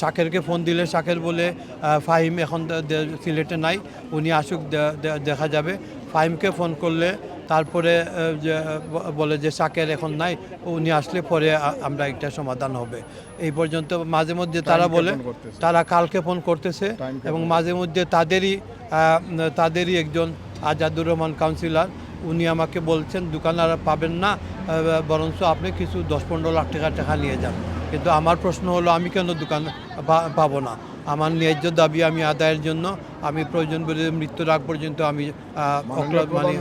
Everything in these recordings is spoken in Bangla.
শাকেরকে ফোন দিলে শাকের বলে ফাহিম এখন সিলেটে নাই উনি আসুক দেখা যাবে। ফাহিমকে ফোন করলে তারপরে বলে যে শাকের এখন নাই উনি আসলে পরে আমরা একটা সমাধান হবে। এই পর্যন্ত মাঝে মধ্যে তারা বলে তারা কালকে ফোন করতেছে এবং মাঝে মধ্যে তাদেরই তাদেরই একজন আজাদুর রহমান কাউন্সিলর উনি আমাকে বলছেন দোকান আর পাবেন না বরঞ্চ আপনি কিছু দশ পনেরো লাখ টাকা টাকা নিয়ে যান। কিন্তু আমার প্রশ্ন হলো আমি কেন দোকান পাবো না? আমার ন্যায্য দাবি আমি আদায়ের জন্য আমি প্রয়োজন বলে মৃত্যুর আগ পর্যন্ত আমি মানি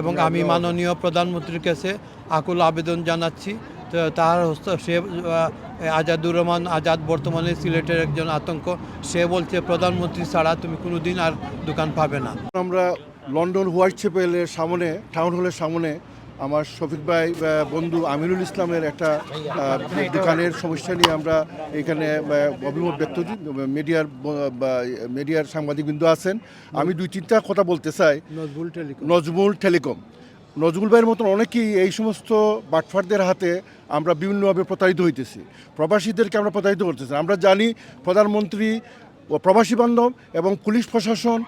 এবং আমি মাননীয় প্রধানমন্ত্রীর কাছে আকুল আবেদন জানাচ্ছি। তো তার হস্ত সে আজাদুর রহমান আজাদ বর্তমানে সিলেটের একজন আতঙ্ক। সে বলছে প্রধানমন্ত্রী ছাড়া তুমি কোনোদিন আর দোকান পাবে না। আমরা লন্ডন হোয়াইট চ্যাপেলের সামনে টাউন হলের সামনে আমার শফিক ভাই বন্ধু আমিরুল ইসলামের একটা দোকানের সমস্যা নিয়ে আমরা এখানে অভিমত ব্যক্ত করি। মিডিয়ার মিডিয়ার সাংবাদিকবৃন্দ আছেন। আমি দুই তিনটা কথা বলতে চাই। নজবুল টেলিকম। নজমুল টেলিকম। নজরুল ভাইয়ের মতন অনেকেই এই সমস্ত বাটফারদের হাতে আমরা বিভিন্নভাবে প্রতারিত হইতেছি। প্রবাসীদেরকে আমরা প্রতারিত করতেছি। আমরা জানি প্রধানমন্ত্রী ও প্রবাসী বান্ধব এবং পুলিশ প্রশাসন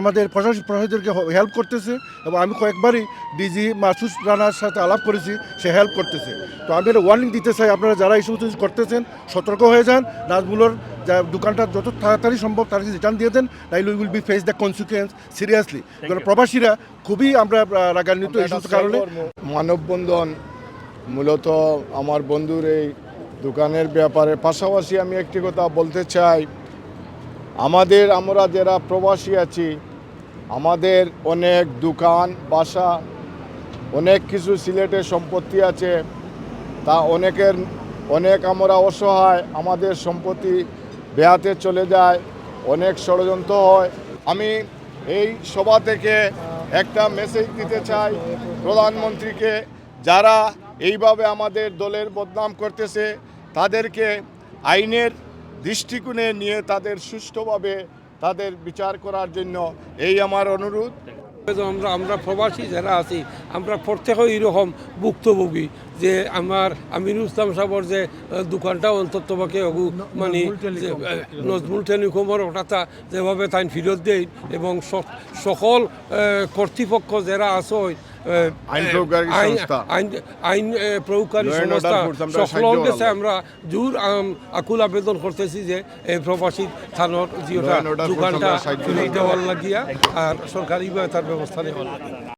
আমাদের প্রশাসন প্রশাসনদেরকে হেল্প করতেছে এবং আমি কয়েকবারই ডিজি মাসুস রানার সাথে আলাপ করেছি সে হেল্প করতেছে। তো আমি একটা ওয়ার্নিং দিতে চাই আপনারা যারা এই সমস্ত কিছু করতেছেন সতর্ক হয়ে যান। নাজমুলোর যা দোকানটা যত তাড়াতাড়ি সম্ভব তাড়াতাড়ি রিটার্ন দিয়ে দেন নাইলে will be face the consequence seriously কারণ প্রবাসীরা খুবই আমরা রাগান্বিত এই সমস্ত কারণে। মানববন্ধন মূলত আমার বন্ধুর এই দোকানের ব্যাপারে। পাশাপাশি আমি একটি কথা বলতে চাই আমাদের, আমরা যারা প্রবাসী আছি, আমাদের অনেক দোকান, বাসা, অনেক কিছু সিলেটের সম্পত্তি আছে। তা অনেকের, অনেক আমরা অসহায়, আমাদের সম্পত্তি বেহাতে চলে যায়, অনেক ষড়যন্ত্র হয়। আমি এই সভা থেকে একটা মেসেজ দিতে চাই প্রধানমন্ত্রীকে, যারা এইভাবে আমাদের দলের বদনাম করতেছে, তাদেরকে আইনের দৃষ্টিকোণে নিয়ে তাদের সুষ্ঠুভাবে তাদের বিচার করার জন্য এই আমার অনুরোধ। আমরা আমরা প্রবাসী যারা আছি আমরা প্রত্যেকেই এরকম ভুক্তভোগী যে আমার আমিরুল ইসলাম সাহর যে দোকানটা অন্তত পক্ষে অগু মানে যে, নজমুল টেলিকমের ওটাটা যেভাবে তাই ফিরত দেয় এবং সকল কর্তৃপক্ষ যারা আছে আইন প্রয়োগকারী সংস্থা। আইন আইন প্রয়োগকারী সংস্থা। Force আমরা জোর আকুল আবেদন করতেছি যে এই প্রবাসী থানোর যে ওটা Law and order force দোকানটা লাগিয়া আর সরকারিভাবে তার ব্যবস্থা নেওয়ার লাগিয়া।